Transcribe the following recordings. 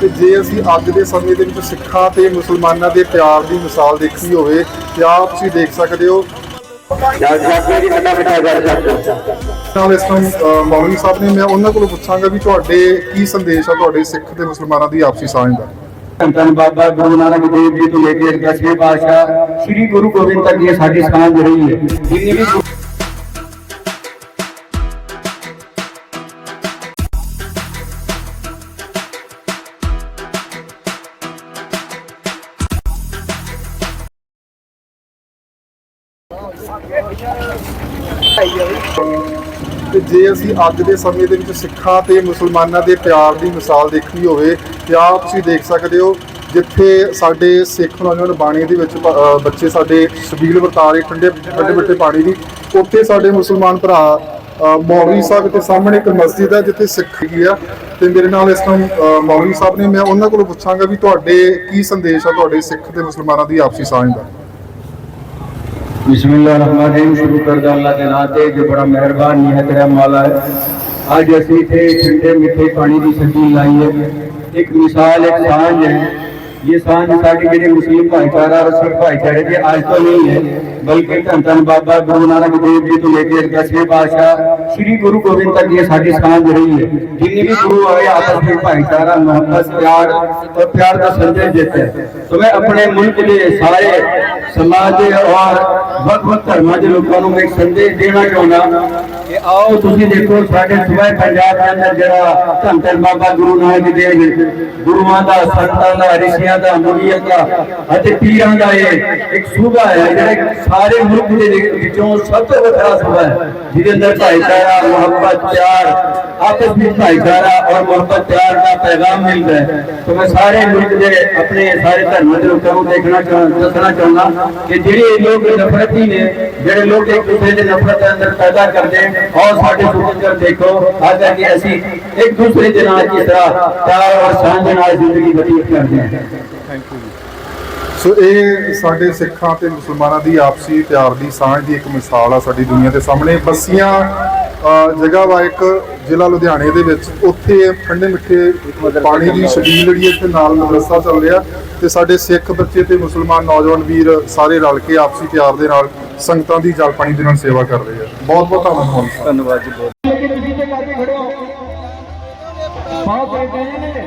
ਤੇ ਜੇ ਅਸੀਂ ਅੱਜ ਦੇ ਸਮੇਂ ਦੇ ਵਿੱਚ ਸਿੱਖਾਂ ਤੇ ਮੁਸਲਮਾਨਾਂ ਦੇ ਪਿਆਰ ਦੀ ਮਿਸਾਲ ਦੇਖਣੀ ਹੋਵੇ ਤੇ ਆਪ ਤੁਸੀਂ ਦੇਖ ਸਕਦੇ ਹੋ? ਜੀ ਨਾਲ ਇਸ ਅ, ਮੌਲਵੀ ਸਾਹਿਬ ਨੇ ਮੈਂ ਉਹਨਾਂ ਕੋਲੋਂ ਪੁੱਛਾਂਗਾ ਵੀ ਤੁਹਾਡੇ ਕੀ ਸੰਦੇਸ਼ ਆ ਤੁਹਾਡੇ ਸਿੱਖ ਤੇ ਮੁਸਲਮਾਨਾਂ ਦੀ ਆਪਸੀ ਸਾਂਝ ਦਾ? ਧੰਨ ਬਾਬਾ ਗੁਰੂ ਨਾਨਕ ਦੇਵ ਜੀ ਤੋਂ ਲੈ ਕੇ ਦਸਵੇਂ ਪਾਤਸ਼ਾਹ ਸ੍ਰੀ ਗੁਰੂ ਗੋਬਿੰਦ ਤੱਕ ਇਹ ਸਾਡੀ ਸਾਂਝ ਰਹੀ ਹੈ। ਜਿੰਨੀ ਵੀ ਤੇ ਜੇ ਅਸੀਂ ਅੱਜ ਦੇ ਸਮੇਂ ਦੇ ਵਿੱਚ ਸਿੱਖਾਂ ਤੇ ਮੁਸਲਮਾਨਾਂ ਦੇ ਪਿਆਰ ਦੀ ਮਿਸਾਲ ਦੇਖਣੀ ਹੋਵੇ ਜਾਂ ਤੁਸੀਂ ਦੇਖ ਸਕਦੇ ਹੋ ਜਿੱਥੇ ਸਾਡੇ ਸਿੱਖ ਨੌਜਵਾਨ ਬਾਣੀ ਦੇ ਵਿੱਚ ਬੱਚੇ ਸਾਡੇ ਸ਼ਬੀਲ ਵਰਤਾ ਰਹੇ ਠੰਡੇ ਠੰਡੇ ਮਿੱਠੇ ਪਾਣੀ ਦੀ ਉੱਥੇ ਸਾਡੇ ਮੁਸਲਮਾਨ ਭਰਾ ਅ, ਮੌਲਵੀ ਸਾਹਿਬ ਦੇ ਸਾਹਮਣੇ ਇੱਕ ਮਸਜਿਦ ਹੈ ਜਿੱਥੇ ਸਿੱਖ ਹੀ ਆ। ਤੇ ਮੇਰੇ ਨਾਲ ਇਸ ਟਾਈਮ ਅ, ਮੌਲਵੀ ਸਾਹਿਬ ਨੇ ਮੈਂ ਉਹਨਾਂ ਕੋਲੋਂ ਪੁੱਛਾਂਗਾ ਵੀ ਤੁਹਾਡੇ ਕੀ ਸੰਦੇਸ਼ ਆ ਤੁਹਾਡੇ ਸਿੱਖ ਤੇ ਮੁਸਲਮਾਨਾਂ ਦੀ ਆਪਸੀ ਸਾਂਝ ਦਾ। ਬਿਸਮਿਲ੍ਲਾਹਿਰਰਹਿਮਾਨਿਰਰਹੀਮ ਸ਼ੁਰੂ ਕਰਦਾ ਅੱਲਾ ਦੇ ਨਾਂ ਤੇ ਜੋ ਬੜਾ ਮਿਹਰਬਾਨ ਨਿਹਤ ਰਹਿਮ ਵਾਲਾ ਹੈ ਅੱਜ ਅਸੀਂ ਇੱਥੇ ਠੰਡੇ ਮਿੱਠੇ ਪਾਣੀ ਦੀ ਛਬੀਲ ਲਾਈ ਹੈ ਇੱਕ ਮਿਸਾਲ ਇੱਕ ਸਾਂਝ ਹੈ ਇਹ ਸਾਂਝ ਸਾਡੀ ਜਿਹੜੇ ਮੁਸਲਿਮ ਭਾਈਚਾਰਾ ਔਰ ਸਿੱਖ ਭਾਈਚਾਰੇ ਦੀ ਅੱਜ ਤੋਂ ਨਹੀਂ ਹੈ, ਬਲਕਿ ਧੰਨ ਧੰਨ ਬਾਬਾ ਗੁਰੂ ਨਾਨਕ ਦੇਵ ਜੀ ਤੋਂ ਲੈ ਕੇ ਦਸਵੇਂ ਪਾਤਸ਼ਾਹ ਸ੍ਰੀ ਗੁਰੂ ਗੋਬਿੰਦ ਤੱਕ ਇਹ ਸਾਡੀ ਸਾਂਝ ਰਹੀ ਹੈ। ਜਿੰਨੇ ਵੀ ਗੁਰੂ ਆਏ, ਆਪਸ ਵਿੱਚ ਭਾਈਚਾਰਾ, ਮੁਹੱਬਤ, ਪਿਆਰ ਔਰ ਪਿਆਰ ਦਾ ਸੰਦੇਸ਼ ਦਿੱਤਾ ਹੈ। ਸੋ ਮੈਂ ਆਪਣੇ ਮੁਲਕ ਦੇ ਸਾਰੇ ਸਮਾਜ ਦੇ ਔਰ ਵੱਖ-ਵੱਖ ਧਰਮਾਂ ਦੇ ਲੋਕਾਂ ਨੂੰ ਮੈਂ ਇੱਕ ਸੰਦੇਸ਼ ਦੇਣਾ ਚਾਹੁੰਦਾ। ਕਿ ਆਓ ਤੁਸੀਂ ਦੇਖੋ ਸਾਡੇ ਸੂਬੇ ਪੰਜਾਬ ਦੇ ਅੰਦਰ ਜਿਹੜਾ ਧੰਨ ਧੰਨ ਬਾਬਾ ਗੁਰੂ ਨਾਨਕ ਦੇਵ ਜੀ ਗੁਰੂਆਂ ਦਾ ਸੰਤਾਂ ਦਾ ਰਿਸ਼ੀਆਂ ਦਾ ਮੁਨੀਆਂ ਦਾ ਅਤੇ ਪੀਰਾਂ ਦਾ ਇਹ ਇੱਕ ਸੂਬਾ ਹੈ ਜਿਹੜਾ ਸਾਰੇ ਮੁਲਕ ਦੇ ਵਿੱਚੋਂ ਸਭ ਤੋਂ ਵੱਖਰਾ ਸੂਬਾ ਹੈ ਜਿਹਦੇ ਅੰਦਰ ਭਾਈਚਾਰਾ ਮੁਹੱਬਤ ਪਿਆਰ ਆਪਸ ਵਿੱਚ ਭਾਈਚਾਰਾ ਔਰ ਮੁਹੱਬਤ ਪਿਆਰ ਦਾ ਪੈਗਾਮ ਮਿਲਦਾ ਹੈ तो मैं सारे मुल्क ਦੇ ਆਪਣੇ ਸਾਰੇ ਧਰਮਾਂ ਦੇ ਲੋਕਾਂ ਨੂੰ ਦੇਖਣਾ ਚਾਹ- ਦੱਸਣਾ ਚਾਹੁੰਦਾ ਕਿ ਜਿਹੜੇ ਲੋਕ ਨਫ਼ਰਤੀ ਨੇ ਜਿਹੜੇ ਲੋਕ ਇੱਕ ਦੂਸਰੇ ਦੇ ਨਫ਼ਰਤ ਦੇ ਅੰਦਰ ਪੈਦਾ ਕਰਦੇ ਔਰ ਸਾਡੇ ਸੁਤੰਤਰ ਦੇਖੋ ਆਗਾ ਕਿ ਅਸੀਂ ਇੱਕ ਦੂਸਰੇ ਦੇ ਨਾਲ ਕਿਸ ਤਰ੍ਹਾਂ ਪਿਆਰ ਔਰ ਸਾਂਝ ਦੇ ਨਾਲ ਜ਼ਿੰਦਗੀ ਬਤੀਤ ਕਰਦੇ ਹਾਂ। ਸੋ ਇਹ ਸਾਡੇ ਸਿੱਖਾਂ ਤੇ ਮੁਸਲਮਾਨਾਂ ਦੀ ਆਪਸੀ ਪਿਆਰ ਦੀ ਸਾਂਝ ਦੀ ਇੱਕ ਮਿਸਾਲ ਆ ਸਾਡੀ ਦੁਨੀਆ ਦੇ ਸਾਹਮਣੇ। ਬੱਸੀਆਂ ਜਗ੍ਹਾ ਵਾ ਇੱਕ ਜ਼ਿਲ੍ਹਾ ਲੁਧਿਆਣੇ ਦੇ ਵਿੱਚ। ਉੱਥੇ ਠੰਡੇ ਮਿੱਠੇ ਪਾਣੀ ਦੀ ਛਬੀਲ ਜਿਹੜੀ ਇੱਥੇ ਨਾਲ ਮਦਰਸਾ ਚੱਲ ਰਿਹਾ। ਤੇ ਸਾਡੇ ਸਿੱਖ ਬੱਚੇ ਤੇ ਮੁਸਲਮਾਨ ਨੌਜਵਾਨ ਵੀਰ ਸਾਰੇ ਰਲ ਕੇ ਆਪਸੀ ਪਿਆਰ ਦੇ ਨਾਲ ਸੰਗਤਾਂ ਦੀ ਜਲ ਪਾਣੀ ਦੇ ਨਾਲ ਸੇਵਾ ਕਰ ਰਹੇ ਆ। ਬਹੁਤ ਬਹੁਤ ਧੰਨਵਾਦ ਸਾਹਿਬ ਧੰਨਵਾਦ ਜੀ ਬਹੁਤ। ਲੇਕਿਨ ਤੁਸੀਂ ਤੇ ਕਰਕੇ ਖੜੇ ਹੋ ਬਹੁਤ ਬੜੇ ਨੇ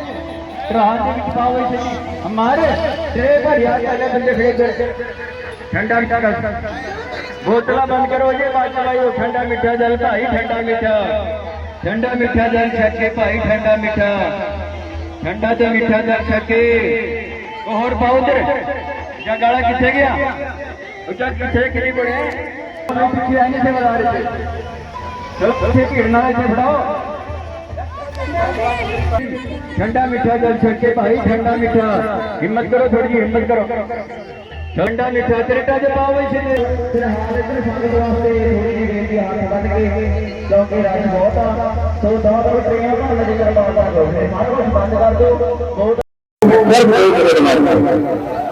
ਰਾਤ ਦੇ ਵਿੱਚ ਪਾਓ ਇਸੇ ਹਮਾਰੇ ਤੇਰੇ ਘਰ ਯਾਰ ਪਹਿਲੇ ਬੰਦੇ ਖੜੇ ਦਰ ਠੰਡਾ ਮਿੱਠਾ ਕਰ ਬੋਤਲਾਂ ਬੰਦ ਕਰੋ ਜੇ ਬਾਤ ਚਲਾਈਓ ਠੰਡਾ ਮਿੱਠਾ ਜਲ ਭਾਈ ਠੰਡਾ ਮਿੱਠਾ। ਠੰਡਾ ਮਿੱਠਾ ਜਲ ਛਕੇ ਭਾਈ ਠੰਡਾ ਮਿੱਠਾ। ਠੰਡਾ ਤੇ ਮਿੱਠਾ ਜਲ ਛਕੇ। ਹੋਰ ਪਾਓ ਤੇ ਜਾਂ ਗਾਲਾ ਕਿੱਥੇ ਗਿਆ? ਉਹ ਚੱਲ ਕਿੱਥੇ ਕਿਹੜੀ ਬੜੇ ਪਿੱਛੇ ਆਨੇ ਸੇ ਬਤਾ ਰਹੇ ਥੇ ਚਲੋ ਇੱਥੇ ਭੀੜ ਨਾਲ ਇੱਥੇ ਫੜਾਓ ਠੰਡਾ ਮਿੱਠਾ ਜਲ ਛੱਕੇ ਭਾਈ ਠੰਡਾ ਮਿੱਠਾ। ਹਿੰਮਤ ਕਰੋ ਥੋੜੀ ਜਿਹੀ ਹਿੰਮਤ ਕਰੋ। ਠੰਡਾ ਮਿੱਠਾ ਤਰੇਟਾ ਜੇ ਪਾਓ ਇਸੇ ਨੇ ਫਿਰ ਹਾਲ ਇਧਰ ਸੰਗਤ ਵਾਸਤੇ ਥੋੜੀ ਜਿਹੀ ਬੇਨਤੀ ਹੱਥ ਵੱਧ ਕੇ। ਕਿਉਂਕਿ ਰਸ਼ ਬਹੁਤ ਆ। ਸੋ ਦੋ ਦੋ ਟ੍ਰੇਨਾਂ ਭੰਨ ਦੇ ਕਰ ਬਾਬਾ ਲੋ ਸਾਰਾ ਕੁਝ ਬੰਦ ਕਰ ਦਿਓ। ਬਹੁਤ ਕੇ ਮਾਰਨਾ?